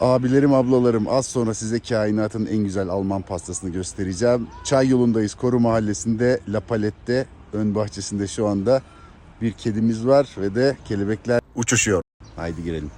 Abilerim, ablalarım az sonra size kainatın en güzel Alman pastasını göstereceğim. Çay yolundayız Koru Mahallesi'nde La Palette'de ön bahçesinde şu anda bir kedimiz var ve de kelebekler uçuşuyor. Haydi girelim.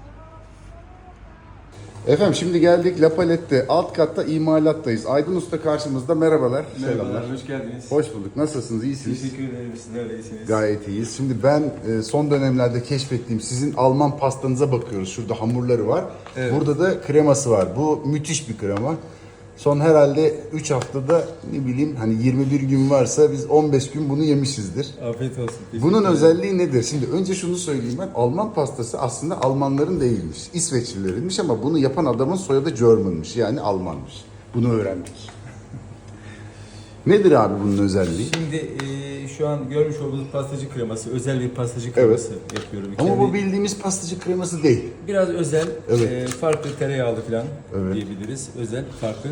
Efendim şimdi geldik La Palette'de alt katta imalattayız. Aydın Usta karşımızda merhabalar. Merhabalar, hoş geldiniz. Hoş bulduk. Nasılsınız? İyisiniz? Teşekkür ederim, sizler de iyisiniz. Gayet iyiyiz. Şimdi ben e, son dönemlerde keşfettiğim sizin Alman pastanıza bakıyoruz. Şurada hamurları var. Evet. Burada da kreması var. Bu müthiş bir krema. Son herhalde 3 haftada ne bileyim hani 21 gün varsa biz 15 gün bunu yemişizdir. Afiyet olsun. Bunun özelliği nedir? Şimdi önce şunu söyleyeyim ben. Alman pastası aslında Almanların değilmiş. İsveçlilerinmiş ama bunu yapan adamın soyadı German'mış. Yani Almanmış. Bunu öğrendik. Nedir abi bunun özelliği? Şimdi e, şu an görmüş olduğunuz pastacı kreması, özel bir pastacı kreması yapıyorum. Ama Kendi- bu bildiğimiz pastacı kreması değil. biraz özel, Evet. e, farklı tereyağlı falan Evet. diyebiliriz. Özel, farklı.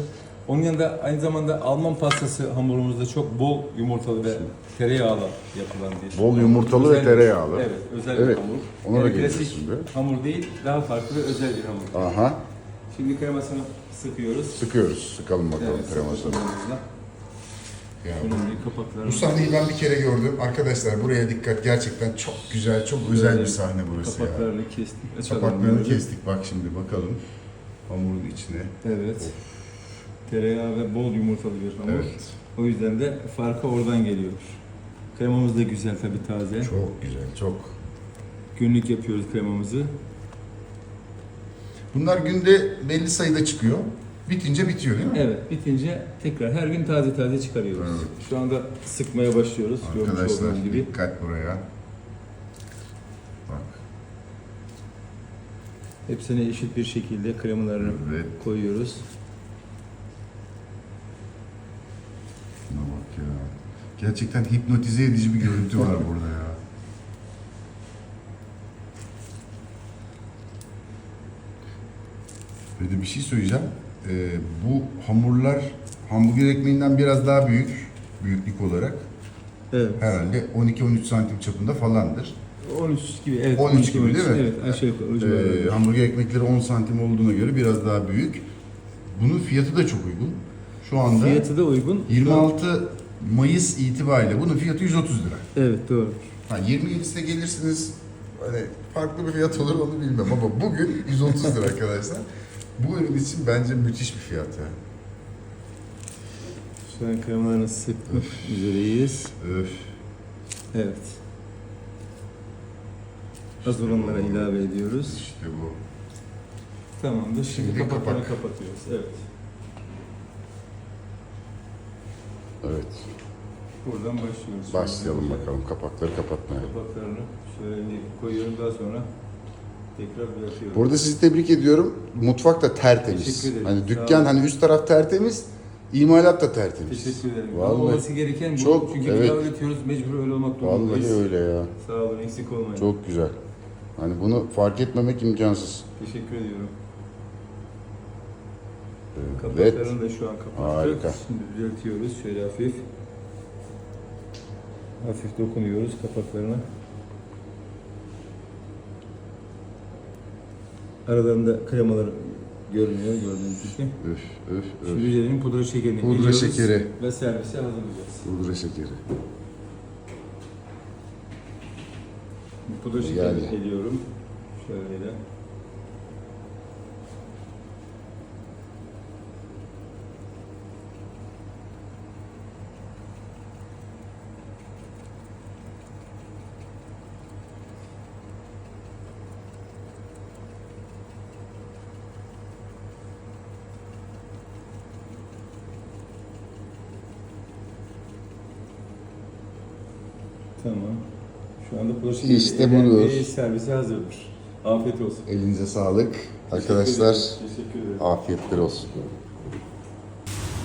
Onun yanında aynı zamanda Alman pastası hamurumuzda çok bol yumurtalı ve tereyağlı yapılan bir Bol yumurtalı ve Özel- tereyağlı. Evet, özel Evet, bir hamur. ona da geleceğiz klasik şimdi. hamur değil, daha farklı ve özel bir hamur. Aha. Şimdi kremasını sıkıyoruz. Sıkıyoruz. Sıkalım bakalım Evet, kremasını. kremasını. Ya, Bu sahneyi ben bir kere gördüm. Arkadaşlar buraya dikkat. Gerçekten çok güzel, çok özel bir sahne burası ya. Kapaklarını kestik. Açalım Kapaklarını bunları. kestik. Bak şimdi bakalım. Hamurun içine. Evet. Tereyağı ve bol yumurtalı bir hamur. Evet. O yüzden de farkı oradan geliyor. Kremamız da güzel tabii taze. Çok güzel, çok. Günlük yapıyoruz kremamızı. Bunlar günde belli sayıda çıkıyor. Bitince bitiyor değil mi? Evet, bitince tekrar her gün taze taze çıkarıyoruz. Evet. Şu anda sıkmaya başlıyoruz. Arkadaşlar gibi. dikkat buraya. Bak. Hepsine eşit bir şekilde kremalarını Evet. koyuyoruz. Şuna bak ya. Gerçekten hipnotize edici bir görüntü var burada ya. Ve de bir şey söyleyeceğim. Ee, bu hamurlar hamburger ekmeğinden biraz daha büyük. Büyüklük olarak. Evet. Herhalde 12-13 santim çapında falandır. 13 gibi. Evet. 13 gibi 13, değil mi? Evet, aşağı yukarı. o Ee, civarlarda. hamburger ekmekleri 10 santim olduğuna göre biraz daha büyük. Bunun fiyatı da çok uygun. Şu anda Fiyatı da uygun. 26 Mayıs itibariyle bunun fiyatı 130 lira. Evet, doğru. Ha 27'sine gelirsiniz hani farklı bir fiyat olur onu bilmem ama bugün 130 lira arkadaşlar. Bu ürün için bence müthiş bir fiyat ya. Şu an kremalarını sıkmak üzereyiz. Öf. Evet. Az olanlara ilave ediyoruz. İşte bu. Tamamdır. Şimdi, Şimdi kapak. kapatıyoruz. Evet. Evet. Buradan başlıyoruz. Başlayalım bakalım kapakları kapatmaya. Kapaklarını şöyle koyuyorum daha sonra tekrar bırakıyorum. Burada sizi tebrik ediyorum. Mutfak da tertemiz. Teşekkür ederim. Hani Sağ dükkan olun. hani üst taraf tertemiz, imalat da tertemiz. Teşekkür ederim. Vallahi. Ama olması gereken bu. Çok, Çünkü evet. evet. üretiyoruz mecbur öyle olmak durumundayız. Vallahi öyle ya. Sağ olun eksik olmayın. Çok güzel. Hani bunu fark etmemek imkansız. Teşekkür ediyorum. Evet. Kapaklarını da şu an kapattık. Harika. Şimdi düzeltiyoruz şöyle hafif. Hafif dokunuyoruz kapaklarına. Aralarında kremalar görünüyor gördüğünüz gibi. Öf öf Şimdi öf. üzerine pudra şekerini Pudra ekliyoruz şekeri. ve servise hazırlayacağız. Pudra şekeri. Pudra şekeri Yani. ekliyorum. Şöyle. Tamam. Şu anda şekeri İşte budur. Servise hazırdır. Afiyet olsun. Elinize sağlık. Arkadaşlar Teşekkür ederim. afiyetler olsun.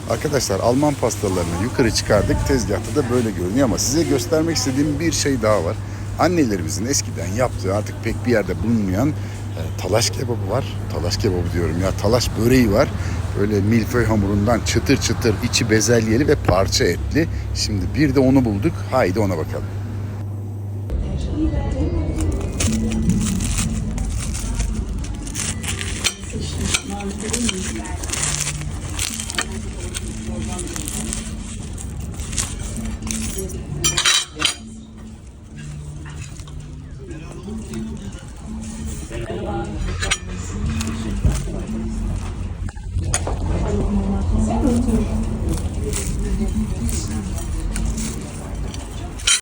Arkadaşlar Alman pastalarını yukarı çıkardık. Tezgahta da böyle görünüyor ama size göstermek istediğim bir şey daha var. Annelerimizin eskiden yaptığı artık pek bir yerde bulunmayan e, talaş kebabı var. Talaş kebabı diyorum ya talaş böreği var. Böyle milföy hamurundan çıtır çıtır içi bezelyeli ve parça etli. Şimdi bir de onu bulduk. Haydi ona bakalım. Sıçmış mantarı mı?